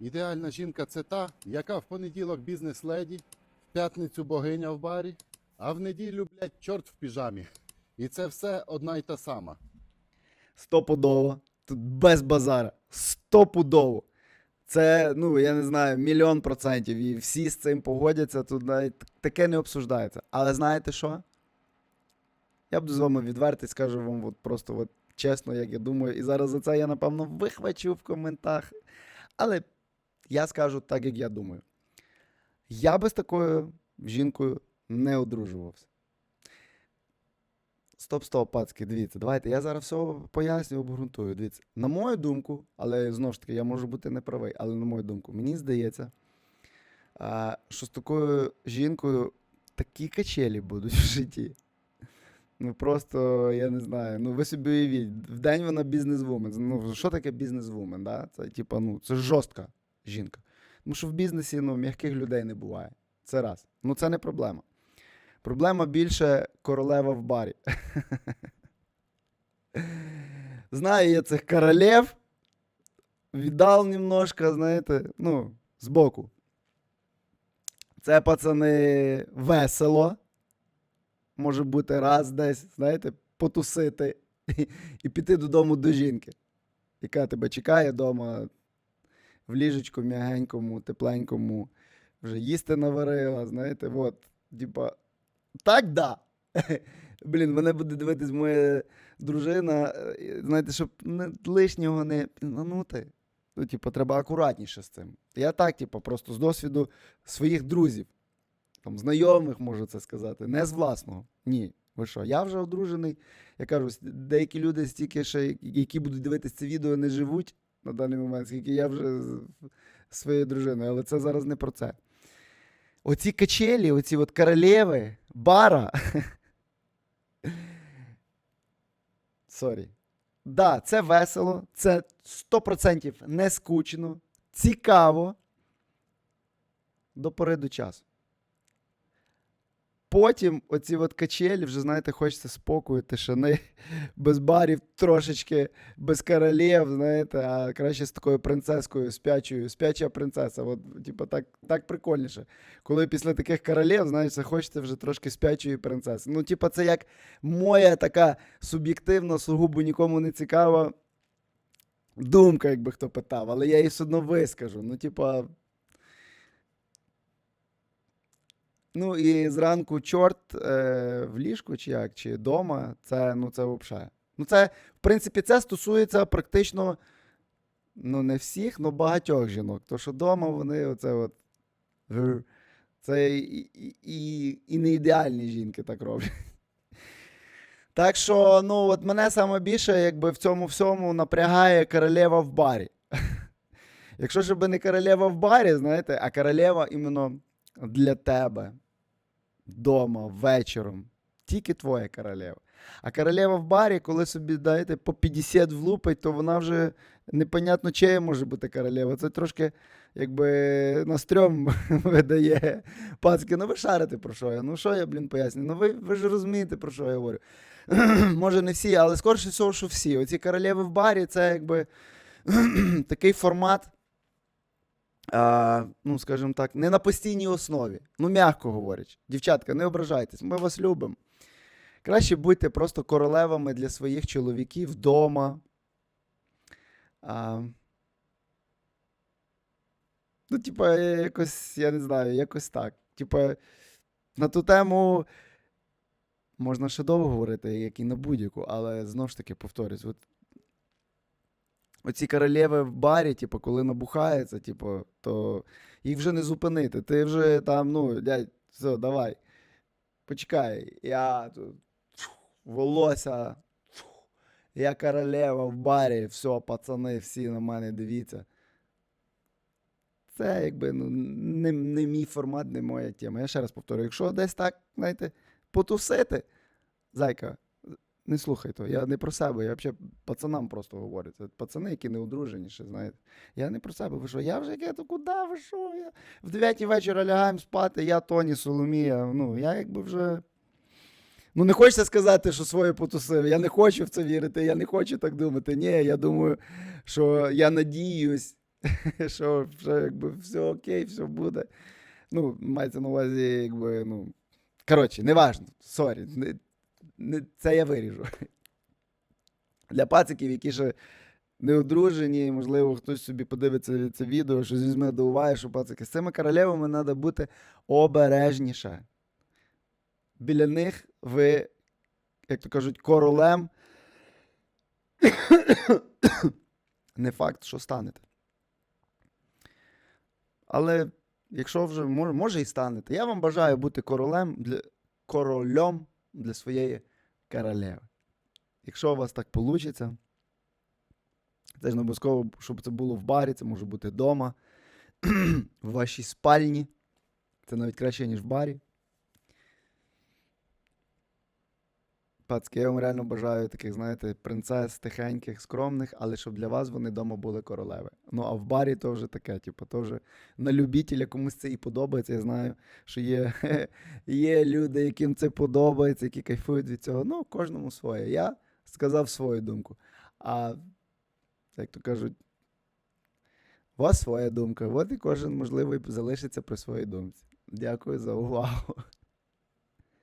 Ідеальна жінка це та, яка в понеділок бізнес-леді, в п'ятницю богиня в барі, а в неділю, блядь, чорт в піжамі. І це все одна й та сама. Стопудово. Тут без базара. Стопудово. Це, ну, я не знаю, мільйон процентів. І всі з цим погодяться, тут навіть таке не обсуждається. Але знаєте що? Я буду з вами відвертий, скажу вам от просто от чесно, як я думаю. І зараз за це я, напевно, вихвачу в коментах. Але я скажу так, як я думаю. Я би з такою жінкою не одружувався. Стоп, стоп, пацки, дивіться, давайте. Я зараз все поясню, обґрунтую. Дивіться, на мою думку, але знову ж таки, я можу бути неправий, але на мою думку, мені здається, що з такою жінкою такі качелі будуть в житті. Ну просто, я не знаю. Ну, ви собі уявіть, в день вона бізнес-вумен. Ну, що таке бізнес-вумен? Да? Це типа, ну, це жорстка жінка. Тому що в бізнесі ну, м'яких людей не буває. Це раз. Ну, це не проблема. Проблема більше королева в барі. Знаю я цих королев. Віддал немножко, знаєте, ну, збоку. Це, пацани, весело. Може бути раз десь, знаєте, потусити і піти додому до жінки, яка тебе чекає вдома в ліжечку м'ягенькому, тепленькому, вже їсти наварила, знаєте, от, типа, так да. Блін, мене буде дивитись моя дружина. е, Знаєте, щоб лишнього не пінанути. Ну, типу, треба акуратніше з цим. Я так, типу, просто з досвіду своїх друзів, там, знайомих, можу це сказати, не з власного. Ні. Ви що? Я вже одружений. Я кажу, деякі люди стільки ще, які будуть дивитися це відео, не живуть на даний момент, скільки я вже з своєю дружиною, але це зараз не про це. Оці качелі, оці от королеви, бара. Сорі. Да, це весело, це 100% не скучно, цікаво до пори до часу. Потім оці от качелі, вже, знаєте, хочеться спокою, тишини, без барів, трошечки, без королів, знаєте, а краще з такою принцескою, спячою, спяча принцеса. От, типу, так, так прикольніше. Коли після таких королів, знаєш, хочеться вже трошки спячої принцеси. Ну, типу, це як моя така суб'єктивна, сугубо нікому не цікава думка, якби хто питав, але я її все одно вискажу. Ну, типа. Ну і зранку чорт е, в ліжку, чи як, чи вдома, це, ну, це взагалі. Ну, це, в принципі, це стосується практично, ну, не всіх, але багатьох жінок. То, що вдома вони оце от. Це і, і, і, не ідеальні жінки так роблять. Так що, ну, от мене саме більше, якби в цьому всьому напрягає королева в барі. Якщо ж би не королева в барі, знаєте, а королева іменно для тебе вдома, вечором. Тільки твоя королева. А королева в барі, коли собі даєте по 50 влупить, то вона вже непонятно чия може бути королева. Це трошки якби на стрьом видає. Пацки, ну ви шарите про що я? Ну що я, блін, пояснюю? Ну ви, ви ж розумієте, про що я говорю. Може, не всі, але скоріше всього, що всі. Оці королеви в барі це якби такий формат а, ну, скажімо так, не на постійній основі. Ну, м'яко говорячи. Дівчатка, не ображайтесь, ми вас любимо. Краще будьте просто королевами для своїх чоловіків вдома. А, ну, типа, якось, я не знаю, якось так. Типа, на ту тему можна ще довго говорити, як і на будь-яку, але знову ж таки повторюсь, от оці королеви в барі, типу, коли набухається, типу, то їх вже не зупинити. Ти вже там, ну, дядь, все, давай. Почекай, я тут волосся. Я королева в барі, все, пацани, всі на мене дивіться. Це якби ну, не, не мій формат, не моя тема. Я ще раз повторюю, якщо десь так, знаєте, потусити, зайка, не слухай то. Я не про себе, я взагалі пацанам просто говорю. Це пацани, які не одружені ще, знаєте. Я не про себе. Ви що? Я вже яке то куди? Ви що? Я... В 9 вечора лягаємо спати, я Тоні, Соломія. Ну, я якби вже. Ну, не хочеться сказати, що своє потусив. Я не хочу в це вірити, я не хочу так думати. Ні, я думаю, що я надіюсь, що, що якби все окей, все буде. Ну, мається на увазі, якби, ну. Коротше, неважно, сорі. Це я виріжу. Для пациків, які ще не одружені, можливо, хтось собі подивиться це відео, щось візьме до уваги, що пацики, з цими королевами треба бути обережніше. Біля них ви, як то кажуть, королем. Не факт, що станете. Але якщо вже може, може і станете, я вам бажаю бути королем для, корольом для своєї королеви. Якщо у вас так вийде, це ж не обов'язково, щоб це було в барі, це може бути вдома, в вашій спальні. Це навіть краще, ніж в барі. Пацки, я вам реально бажаю таких, знаєте, принцес тихеньких, скромних, але щоб для вас вони вдома були королеви. Ну а в барі то вже таке, типу, то вже на любітеля комусь це і подобається. Я знаю, що є, є люди, яким це подобається, які кайфують від цього. Ну, кожному своє. Я сказав свою думку. А як то кажуть, у вас своя думка. От і кожен, можливо, залишиться при своїй думці. Дякую за увагу.